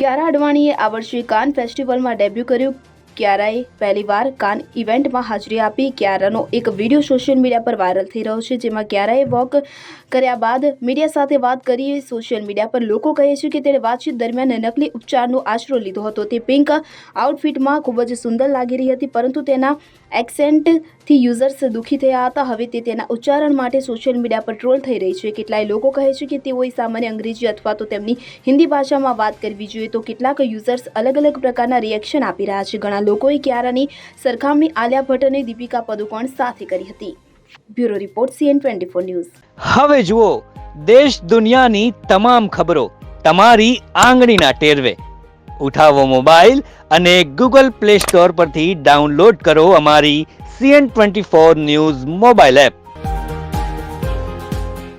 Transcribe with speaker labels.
Speaker 1: ક્યારા અડવાણીએ આ વર્ષે કાન ફેસ્ટિવલમાં ડેબ્યુ કર્યું ક્યારાએ પહેલીવાર કાન ઇવેન્ટમાં હાજરી આપી ક્યારાનો એક વીડિયો સોશિયલ મીડિયા પર વાયરલ થઈ રહ્યો છે, જેમાં ક્યારાએ વોક કર્યા બાદ મીડિયા સાથે વાત કરી સોશિયલ મીડિયા પર લોકો કહે છે કે તેણે વાતચીત દરમિયાન નકલી ઉપચારનો આશરો લીધો હતો. તે પિંક આઉટફિટમાં ખૂબ જ સુંદર લાગી રહી હતી, પરંતુ તેના એક્સેન્ટથી યુઝર્સ દુઃખી થયા હતા. હવે તે તેના ઉચ્ચારણ માટે સોશિયલ મીડિયા પર ટ્રોલ થઈ રહી છે. કેટલાય લોકો કહે છે કે તેઓએ સામાન્ય અંગ્રેજી અથવા તો તેમની હિન્દી ભાષામાં વાત કરવી જોઈએ તો કેટલાક યુઝર્સ અલગ અલગ પ્રકારના રિએક્શન આપી રહ્યા છે. ઘણા લોકોએ ક્યારાની સરખામણી આલિયા ભટ્ટ અને દીપિકા પદુકોણ સાથે કરી હતી. Bureau report CN twenty four news.
Speaker 2: હવે જુઓ, દેશ દુનિયાની તમામ ખબરો તમારી આંગળીના ટેરવે. ઉઠાવો મોબાઈલ અને ગૂગલ પ્લે સ્ટોર પરથી ડાઉનલોડ કરો અમારી CN twenty four news mobile app.